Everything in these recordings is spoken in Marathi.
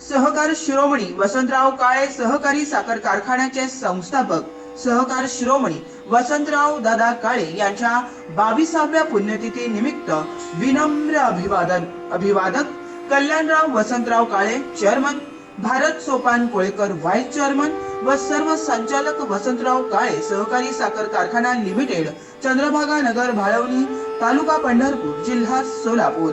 सहकार शिरोमणी वसंतराव काळे सहकारी साखर कारखान्याचे संस्थापक. सहकार शिरोमणी वसंतराव दादा काळे यांच्या बावीसाव्या पुण्यतिथी निमित्त विनम्र अभिवादन अभिवादक Kalyanrao Vasantrao Kale chairman Bharat Sopan Kolekar vice chairman व सर्व संचालक वसंतराव काळे सहकारी साखर कारखाना लिमिटेड चंद्रभागा नगर भाळवणी तालुका पंढरपूर जिल्हा सोलापूर.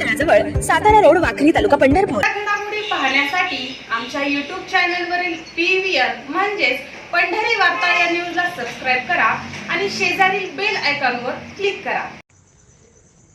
तळाजवळ सातारा रोड वाखरी तालुका पंढरपूर. घडामोडी पाहण्यासाठी आमच्या युट्यूब चॅनलवरील पी व्ही आर म्हणजेच पंढरी वार्ता या न्यूजला सबस्क्राईब करा आणि शेजारील बेल आयकॉनवर क्लिक करा.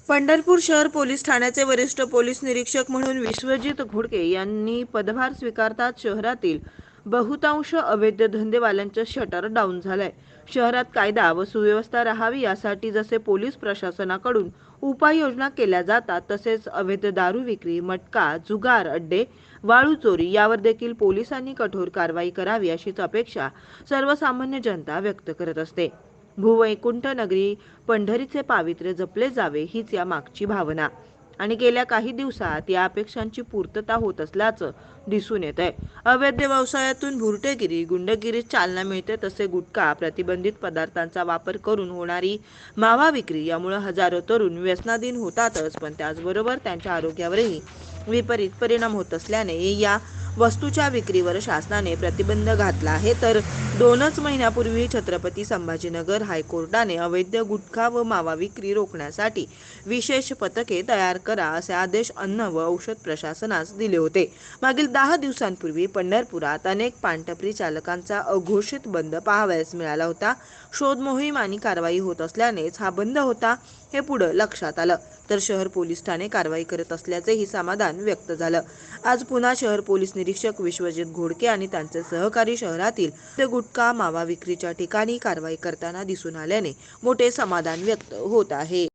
पंढरपूर शहर पोलीस ठाण्याचे वरिष्ठ पोलीस निरीक्षक म्हणून विश्वजित घोडके यांनी पदभार स्वीकारताच शहरातील बहुतांश अवैध धंदेवाल्यांचं शटर डाऊन झालंय. शहरात कायदा व सुव्यवस्था राहावी यासाठी जसे पोलीस प्रशासनाकडून उपाययोजना केल्या जातात तसेच अवैध दारू विक्री मटका जुगार अड्डे वाळू चोरी यावर देखील पोलिसांनी कठोर कारवाई करावी अशीच अपेक्षा सर्वसामान्य जनता व्यक्त करत असते. भूवैकुंठ नगरी पंढरीचे पावित्र्य जपले जावे हीच या मागची भावना. आणि गेल्या काही दिवसात या अपेक्षांची पूर्तता होत असल्याचं दिसून येत आहे अवैध व्यवसायातून भुरटेगिरी गुंडगिरीस चालना मिळते तसे गुटखा प्रतिबंधित पदार्थांचा वापर करून होणारी मावा विक्री यामुळे हजारो तरुण व्यसनाधीन होतातच पण त्याचबरोबर त्यांच्या आरोग्यावरही विपरीत परिणाम होत असल्याने या वस्तूच्या विक्रीवर शासनाने प्रतिबंध घातला आहे. तर दोनच महिन्यापूर्वी छत्रपती संभाजीनगर हायकोर्टाने अवैध गुटखा व मावा विक्री रोखण्यासाठी विशेष पथके तयार करा असे आदेश अन्न व औषध प्रशासनास दिले होते. मागील दहा दिवसांपूर्वी पंढरपुरात अनेक पानटपरी चालकांचा अघोषित बंद पाहावयास मिळाला होता. शोध मोहीम आणि कारवाई होत असल्यानेच हा बंद होता. हे पुढं लक्षात आलं. तर शहर पोलीस ठाणे कारवाई करत असल्याचेही समाधान व्यक्त झालं. आज पुन्हा शहर पोलीस निरीक्षक विश्वजित घोडके आणि त्यांचे सहकारी शहरातील ते गुटखा मावा विक्रीच्या ठिकाणी कारवाई करताना दिसून आल्याने मोठे समाधान व्यक्त होत आहे.